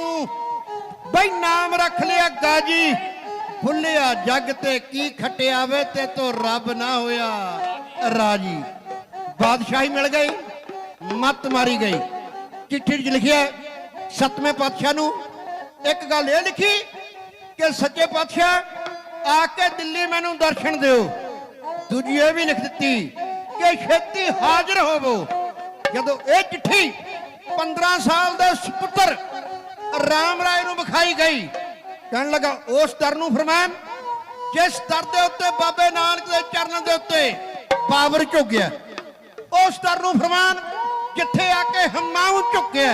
ਤੂੰ ਬਈ ਨਾਮ ਰੱਖ ਲਿਆ ਗਾਜੀ। ਫੁੱਲਿਆ ਜੱਗ ਤੇ ਕੀ ਖਟਿਆ ਵੇ ਤੇ ਤੋ ਰੱਬ ਨਾ ਹੋਇਆ। ਰਾਜੀ। ਬਾਦਸ਼ਾਹੀ ਮਿਲ ਗਈ, ਮੱਤ ਮਾਰੀ ਗਈ। ਚਿੱਠੀ 'ਚ ਲਿਖਿਆ ਸਤਵੇਂ ਪਾਤਸ਼ਾਹ ਨੂੰ ਇੱਕ ਗੱਲ ਇਹ ਲਿਖੀ ਕਿ ਸੱਚੇ ਪਾਤਸ਼ਾਹ, ਆ ਕੇ ਦਿੱਲੀ ਮੈਨੂੰ ਦਰਸ਼ਨ ਦਿਓ। ਦੂਜੀ ਇਹ ਵੀ ਲਿਖ ਦਿੱਤੀ ਕਿ ਛੇਤੀ ਹਾਜ਼ਰ ਹੋਵੋ। ਜਦੋਂ ਇਹ ਚਿੱਠੀ 15 ਸਾਲ ਦੇ ਸੁਪੁੱਤਰ ਰਾਮ ਰਾਏ ਨੂੰ ਵਿਖਾਈ ਗਈ। ਕਹਿਣ ਲੱਗਾ, ਉਸ ਦਰ ਨੂੰ ਫਰਮਾਨ ਜਿਸ ਦਰ ਦੇ ਉੱਤੇ ਬਾਬੇ ਨਾਨਕ ਦੇ ਚਰਨਾਂ ਦੇ ਉੱਤੇ ਪਾਵਰ ਝੁਕਿਆ। ਉਸ ਦਰ ਨੂੰ ਫਰਮਾਨ ਜਿੱਥੇ ਆ ਕੇ ਹਮਾਊਂ ਝੁਕਿਆ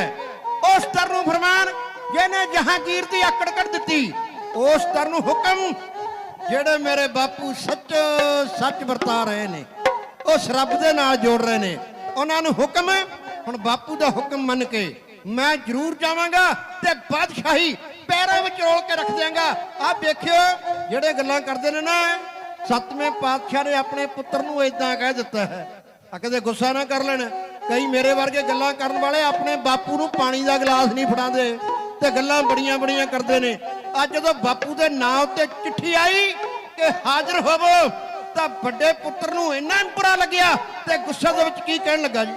ਉਸ ਦਰ ਨੂੰ ਫਰਮਾਨ ਜਿਹਨੇ ਜਹਾਂਗੀਰ ਦੀ ਆਕੜ ਕੱਢ ਦਿੱਤੀ। ਉਸ ਦਰ ਨੂੰ ਹੁਕਮ, ਜਿਹੜੇ ਮੇਰੇ ਬਾਪੂ ਸੱਚ ਸੱਚ ਵਰਤਾ ਰਹੇ ਨੇ, ਉਸ ਰੱਬ ਦੇ ਨਾਲ ਜੋੜ ਰਹੇ ਨੇ, ਉਹਨਾਂ ਨੂੰ ਹੁਕਮ, ਹੁਣ ਬਾਪੂ ਦਾ ਹੁਕਮ ਮੰਨ ਕੇ ਮੈਂ ਜ਼ਰੂਰ ਜਾਵਾਂਗਾ ਤੇ ਬਾਦਸ਼ਾਹੀ ਪੈਰਾਂ ਵਿੱਚ ਰੋਲ ਕੇ ਰੱਖ ਦਿਆਂਗਾ। ਆਹ ਵੇਖਿਓ, ਜਿਹੜੇ ਗੱਲਾਂ ਕਰਦੇ ਨੇ ਨਾ, ਸਤਵੇਂ ਪਾਤਸ਼ਾਹ ਨੇ ਆਪਣੇ ਪੁੱਤਰ ਨੂੰ ਇਦਾਂ ਕਹਿ ਦਿੱਤਾ ਹੈ। ਆ ਕਦੇ ਗੁੱਸਾ ਨਾ ਕਰ ਲੈਣ। ਕਈ ਮੇਰੇ ਵਰਗੇ ਗੱਲਾਂ ਕਰਨ ਵਾਲੇ ਆਪਣੇ ਬਾਪੂ ਨੂੰ ਪਾਣੀ ਦਾ ਗਲਾਸ ਨਹੀਂ ਫੜਾਉਂਦੇ ਤੇ ਗੱਲਾਂ ਬੜੀਆਂ ਬੜੀਆਂ ਕਰਦੇ ਨੇ। ਅੱਜ ਜਦੋਂ ਬਾਪੂ ਦੇ ਨਾਂ ਉੱਤੇ ਚਿੱਠੀ ਆਈ ਕਿ ਹਾਜ਼ਰ ਹੋਵੋ, ਤਾਂ ਵੱਡੇ ਪੁੱਤਰ ਨੂੰ ਇੰਨਾ ਬੁਰਾ ਲੱਗਿਆ ਤੇ ਗੁੱਸੇ ਦੇ ਵਿੱਚ ਕੀ ਕਹਿਣ ਲੱਗਾ ਜੀ?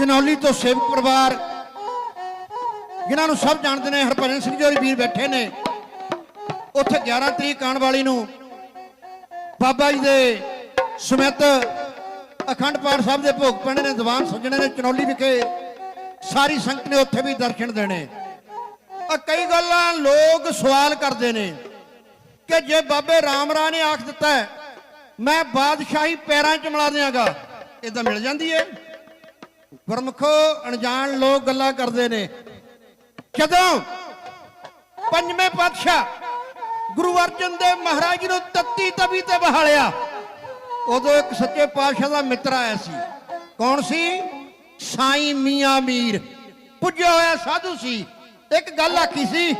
ਚਨੌਲੀ ਤੋਂ ਸੇਵਕ ਪਰਿਵਾਰ। ਜਿਨ੍ਹਾਂ ਨੂੰ ਸਭ ਜਾਣਦੇ ਨੇ, ਹਰਭਜਨ ਸਿੰਘ ਜੀ ਹੋਰੀ ਵੀਰ ਬੈਠੇ ਨੇ। ਉੱਥੇ 11 ਤਰੀਕ ਆਉਣ ਵਾਲੀ ਨੂੰ ਬਾਬਾ ਜੀ ਦੇ ਸਮਿਤ ਅਖੰਡ ਪਾਠ ਸਾਹਿਬ ਦੇ ਭੋਗ ਪੈਣੇ ਨੇ, ਦੀਵਾਨ ਸੱਜਣੇ ਨੇ, ਚਨੌਲੀ ਵਿਖੇ ਸਾਰੀ ਸੰਗਤ ਨੇ ਉੱਥੇ ਵੀ ਦਰਸ਼ਨ ਦੇਣੇ। ਆ ਕਈ ਗੱਲਾਂ ਲੋਕ ਸਵਾਲ ਕਰਦੇ ਨੇ ਕਿ ਜੇ ਬਾਬੇ ਰਾਮ ਰਾ ਨੇ ਆਖ ਦਿੱਤਾ ਮੈਂ ਬਾਦਸ਼ਾਹੀ ਪੈਰਾਂ 'ਚ ਮਿਲਾ ਦਿਆਂਗਾ ਇਹ ਤਾਂ ਮਿਲ ਜਾਂਦੀ ਏ ਗੁਰਮਖੋ ਅਣਜਾਣ ਲੋਕ ਗੱਲਾਂ ਕਰਦੇ ਨੇ। ਜਦੋਂ ਪੰਜਵੇਂ ਪਾਤਸ਼ਾਹ ਗੁਰੂ ਅਰਜਨ ਦੇਵ ਮਹਾਰਾਜ ਨੂੰ ਤੱਤੀ ਤਵੀ ਤੇ ਬਹਾਲਿਆ, ਉਦੋਂ ਇੱਕ ਸੱਚੇ ਪਾਤਸ਼ਾਹ ਦਾ ਮਿੱਤਰ ਆਇਆ ਸੀ। ਕੌਣ ਸੀ? ਸਾਈਂ ਮੀਆਂ ਮੀਰ। ਪੁੱਜਿਆ ਹੋਇਆ ਸਾਧੂ ਸੀ। ਇੱਕ ਗੱਲ ਆਖੀ ਸੀ,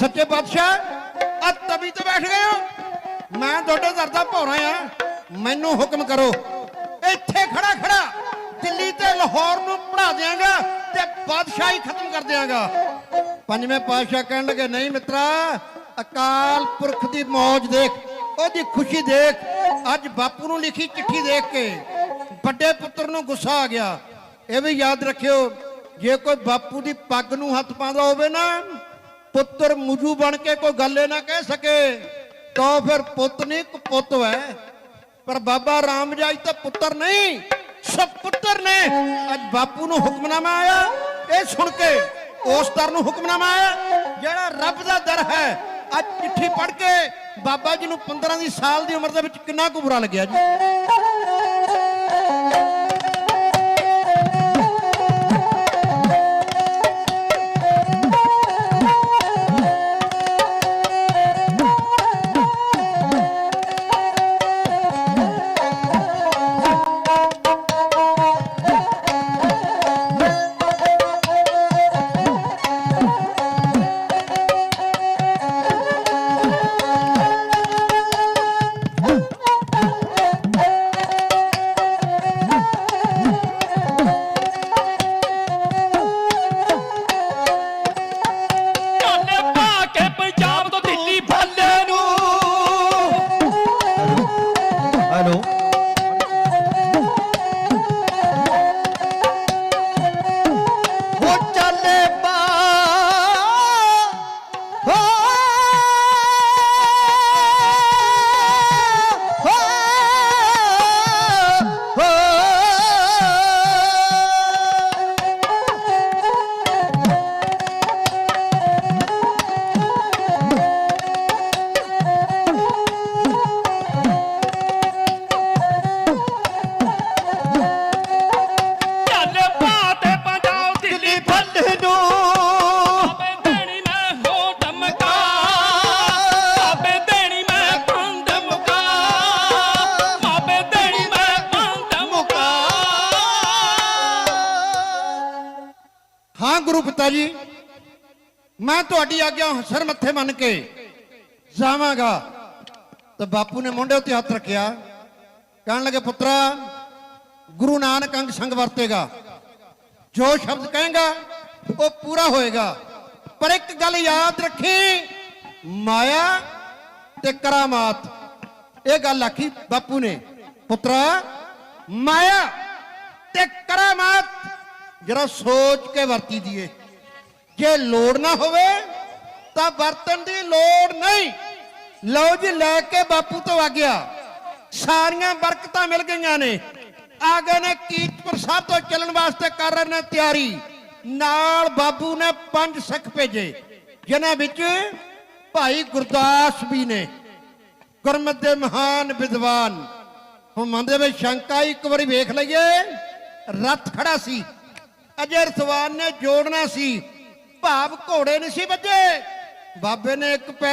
ਸੱਚੇ ਪਾਤਸ਼ਾਹ ਆ ਤਵੀ ਤੇ ਬੈਠ ਗਏ ਹੋ। ਮੈਂ ਤੁਹਾਡੇ ਦਰ ਦਾ ਭੌਰਾ ਆ ਮੈਨੂੰ ਹੁਕਮ ਕਰੋ, ਇੱਥੇ ਖੜਾ ਖੜਾ ਲਾਹੌਰ ਨੂੰ ਪੜਾ ਦਿਆਂਗਾ ਤੇ ਬਾਦਸ਼ਾਹੀ ਖਤਮ ਕਰ ਦਿਆਂਗਾ। ਪੰਜਵੇਂ ਪਾਤਸ਼ਾਹ ਕਹਿਣ ਲੱਗੇ, ਨਹੀਂ ਮਿੱਤਰਾ, ਅਕਾਲ ਪੁਰਖ ਦੀ ਮੌਜ ਦੇਖ, ਉਹਦੀ ਖੁਸ਼ੀ ਦੇਖ, ਅੱਜ ਬਾਪੂ ਨੂੰ ਲਿਖੀ ਚਿੱਠੀ ਦੇਖ ਕੇ ਵੱਡੇ ਪੁੱਤਰ ਨੂੰ ਗੁੱਸਾ ਆ ਗਿਆ। ਇਹ ਵੀ ਯਾਦ ਰੱਖਿਓ, ਜੇ ਕੋਈ ਬਾਪੂ ਦੀ ਪੱਗ ਨੂੰ ਹੱਥ ਪਾਉਂਦਾ ਹੋਵੇ ਨਾ, ਪੁੱਤਰ ਮੁਜੂ ਬਣ ਕੇ ਕੋਈ ਗੱਲੇ ਨਾ ਕਹਿ ਸਕੇ, ਤਾਂ ਫਿਰ ਪੁੱਤ ਨਹੀਂ ਪੁੱਤ ਹੈ। ਪਰ ਬਾਬਾ ਰਾਮ ਜੀ ਤਾਂ ਪੁੱਤਰ ਨਹੀਂ। ਸਭ ਪੁੱਤਰ ਨੇ। ਅੱਜ ਬਾਪੂ ਨੂੰ ਹੁਕਮਨਾਮਾ ਆਇਆ। ਇਹ ਸੁਣ ਕੇ ਉਸ ਦਰ ਨੂੰ ਹੁਕਮਨਾਮਾ ਆਇਆ, ਜਿਹੜਾ ਰੱਬ ਦਾ ਦਰ ਹੈ। ਅੱਜ ਚਿੱਠੀ ਪੜ੍ਹ ਕੇ ਬਾਬਾ ਜੀ ਨੂੰ 15 ਦੀ ਸਾਲ ਦੀ ਉਮਰ ਦੇ ਵਿੱਚ ਕਿੰਨਾ ਕੁ ਬੁਰਾ ਲੱਗਿਆ ਜੀ? ਗੁਰੂ ਪਿਤਾ ਜੀ, ਮੈਂ ਤੁਹਾਡੀ ਆਗਿਆ ਸਿਰ ਮੱਥੇ ਮੰਨ ਕੇ ਜਾਵਾਂਗਾ। ਤਾਂ ਬਾਪੂ ਨੇ ਮੋਢੇ ਉੱਤੇ ਹੱਥ ਰੱਖਿਆ। ਕਹਿਣ ਲੱਗੇ, ਪੁੱਤਰਾ, ਗੁਰੂ ਨਾਨਕ ਅੰਗ ਸੰਗ ਵਰਤੇਗਾ। ਜੋ ਸ਼ਬਦ ਕਹੇਗਾ, ਉਹ ਪੂਰਾ ਹੋਏਗਾ। ਪਰ ਇੱਕ ਗੱਲ ਯਾਦ ਰੱਖੀ, ਮਾਇਆ ਤੇ ਕਰਾਮਾਤ। ਇਹ ਗੱਲ ਆਖੀ ਬਾਪੂ ਨੇ, ਪੁੱਤਰਾ, ਮਾਇਆ ਤੇ ਕਰਾਮਾਤ ਜਰਾ ਸੋਚ ਕੇ ਵਰਤੀ ਦੀਏ। ਜੇ ਲੋੜ ਨਾ ਹੋਵੇ, ਤਾਂ ਵਰਤਣ ਦੀ ਲੋੜ ਨਹੀਂ। ਲਓ ਜੀ, ਲੈ ਕੇ ਬਾਪੂ ਤੋਂ ਆ ਗਿਆ। ਸਾਰੀਆਂ ਬਰਕਤਾਂ ਮਿਲ ਗਈਆਂ ਨੇ। ਆ ਗਏ ਨੇ ਕੀਰਤਪੁਰ ਸਾਹਿਬ ਤੋਂ ਚੱਲਣ ਵਾਸਤੇ ਕਰ ਰਹੇ ਨੇ ਤਿਆਰੀ। ਨਾਲ ਬਾਬੂ ਨੇ ਪੰਜ ਸਿੱਖ ਭੇਜੇ, ਜਿਨ੍ਹਾਂ ਵਿੱਚ ਭਾਈ ਗੁਰਦਾਸ ਵੀ ਨੇ। ਗੁਰਮਤ ਦੇ ਮਹਾਨ ਵਿਦਵਾਨ। ਹੁਣ ਮਨ ਦੇ ਵਿੱਚ ਸ਼ੰਕਾ ਇੱਕ ਵਾਰੀ ਵੇਖ ਲਈਏ, ਰੱਥ ਖੜਾ ਸੀ। ਅਜੇ ਰਸਵਾਨ ਨੇ ਜੋੜਨਾ ਸੀ। ਭਾਵ ਘੋੜੇ ਨਹੀਂ ਸੀ ਵੱਜੇ। ਬਾਬੇ ਨੇ ਇੱਕ ਪੈ